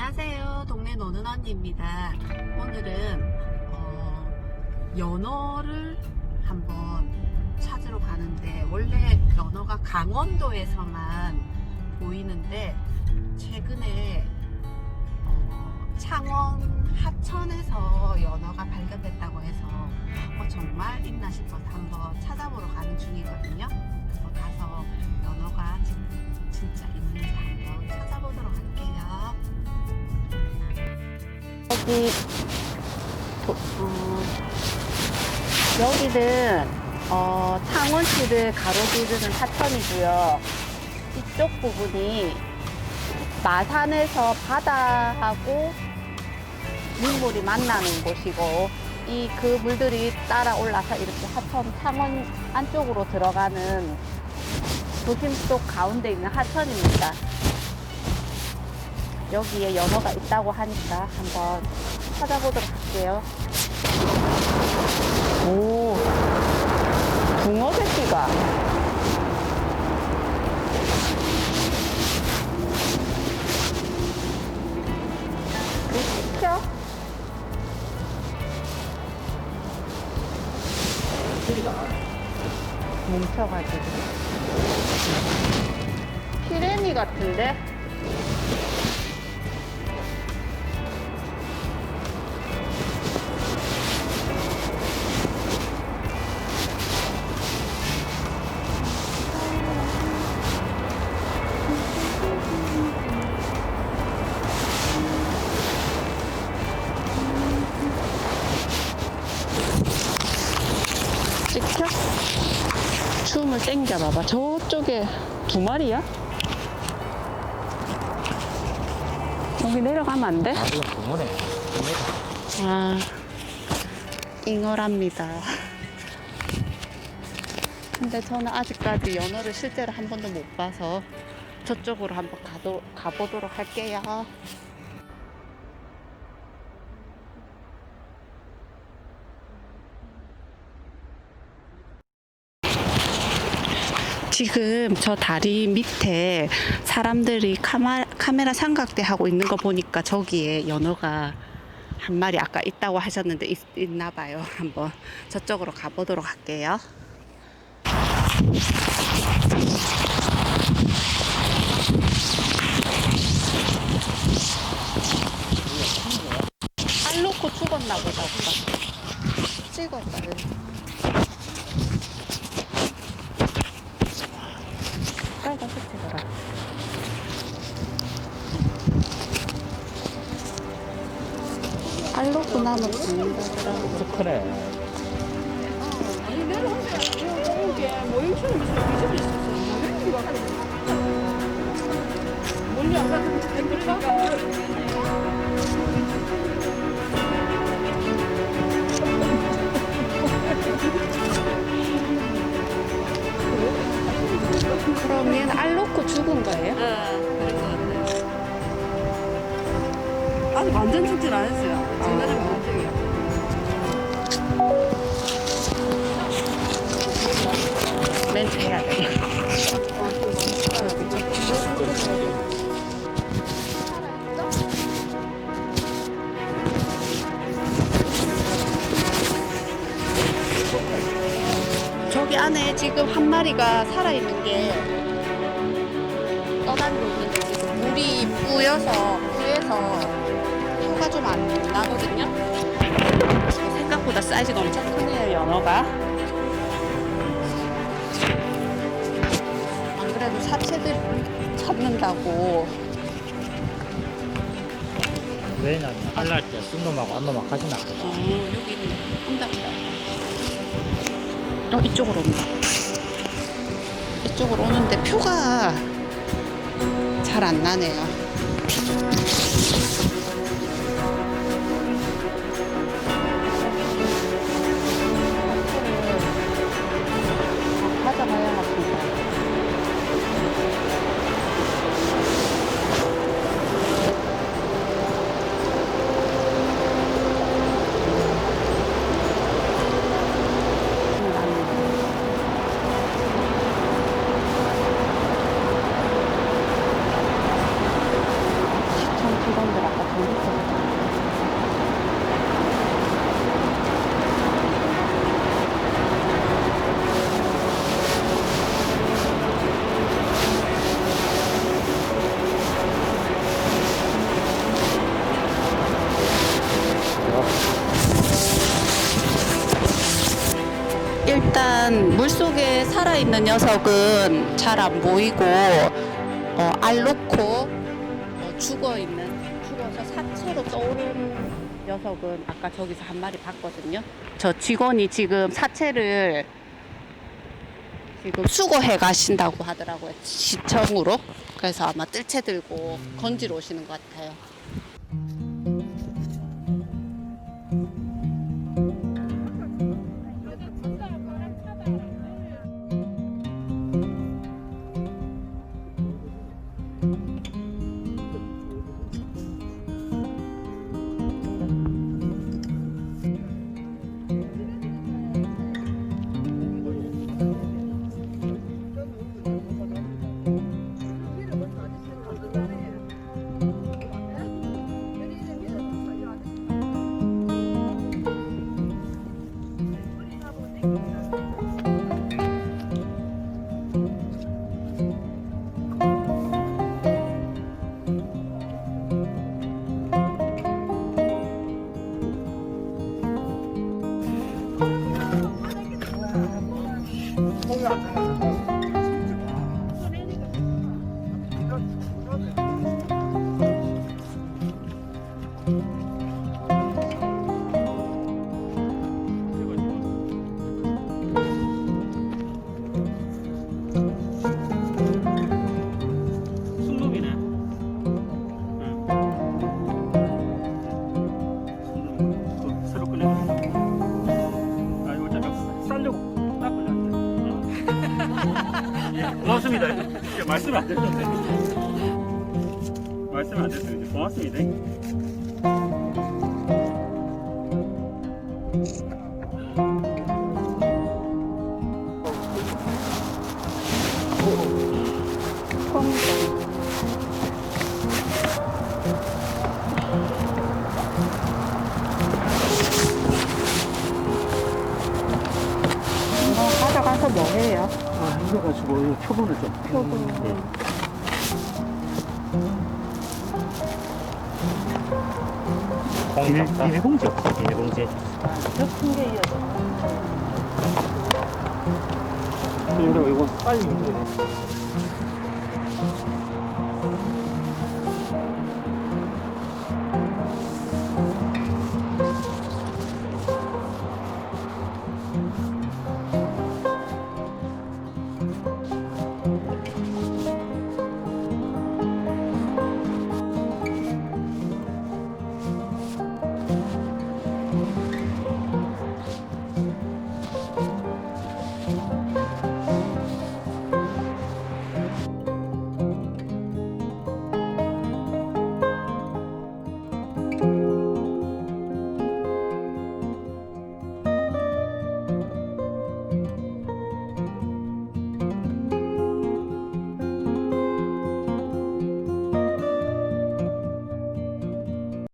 안녕하세요. 동네 노는 언니입니다. 오늘은 어, 연어를 한번 찾으러 가는데 원래 연어가 강원도에서만 보이는데 최근에 어, 창원 하천에서 연어가 발견됐다고 해서 어, 정말 있나 싶어서 한번 찾아보러 가는 중이거든요. 그래서 가서 연어가 진, 진짜 있는지 한번 찾아보도록 할게요. 여기 도- 어, 여기는 어, 창원시를 가로지르는 하천이고요. 이쪽 부분이 마산에서 바다하고 물물이 만나는 곳이고 이 그 물들이 따라 올라서 이렇게 하천 창원 안쪽으로 들어가는 도심 속 가운데 있는 하천입니다. 여기에 연어가 있다고 하니까 한번 찾아보도록 할게요. 뭉쳐가지고. 피레미 같은데? 땡겨봐봐. 저쪽에 두 마리야? 여기 내려가면 안 돼? 아, 이건 붕어네. 아, 잉어랍니다. 근데 저는 아직까지 연어를 실제로 한 번도 못 봐서 저쪽으로 한번 가도, 가보도록 할게요. 지금 저 다리 밑에 사람들이 카마, 카메라 삼각대 하고 있는 거 보니까 저기에 연어가 한 마리 아까 있다고 하셨는데 있, 있나 봐요. 한번 저쪽으로 가보도록 할게요. 알 놓고 죽었나 보다. 찍었다. 나면 죽는다더라고. 엄청 크네. 아니 내가 혼자 좋은 게 모임처럼 있어 미집이 있었어 모임이 가 멀리 안 가도 그러니까 저기 안에 지금 한 마리가 살아있는 게 떠다니고 있는데 지금 물이 뿌여서 뿌여서 표가 좀 안 나거든요. 생각보다 사이즈가 엄청 크네요 연어가. 안 그래도 사체들 찾는다고 왜냐면 알날 때 순놈하고 안 놈하고 같이 나거든. 어, 여기 있네. 온다, 온다. 어, 이쪽으로 온다. 이쪽으로 오는데 표가 잘 안 나네요. 일단 물속에 살아있는 녀석은 잘 안 보이고 어, 알 놓고 어, 죽어있는 죽어서 사체로 떠오르는 녀석은 아까 저기서 한 마리 봤거든요. 저 직원이 지금 사체를 지금 수거해 가신다고 하더라고요. 시청으로. 그래서 아마 뜰채 들고 건지러 오시는 것 같아요 고맙습니다. 예, 말씀 안 드렸는데. 말씀 안 드렸는데 고맙습니다. 이 표본을 좀. 표본. 네. 비닐 공장. 비닐봉지. 비닐봉지. 몇큰게 이어져 그리고 이거 빨리 넣어야 돼.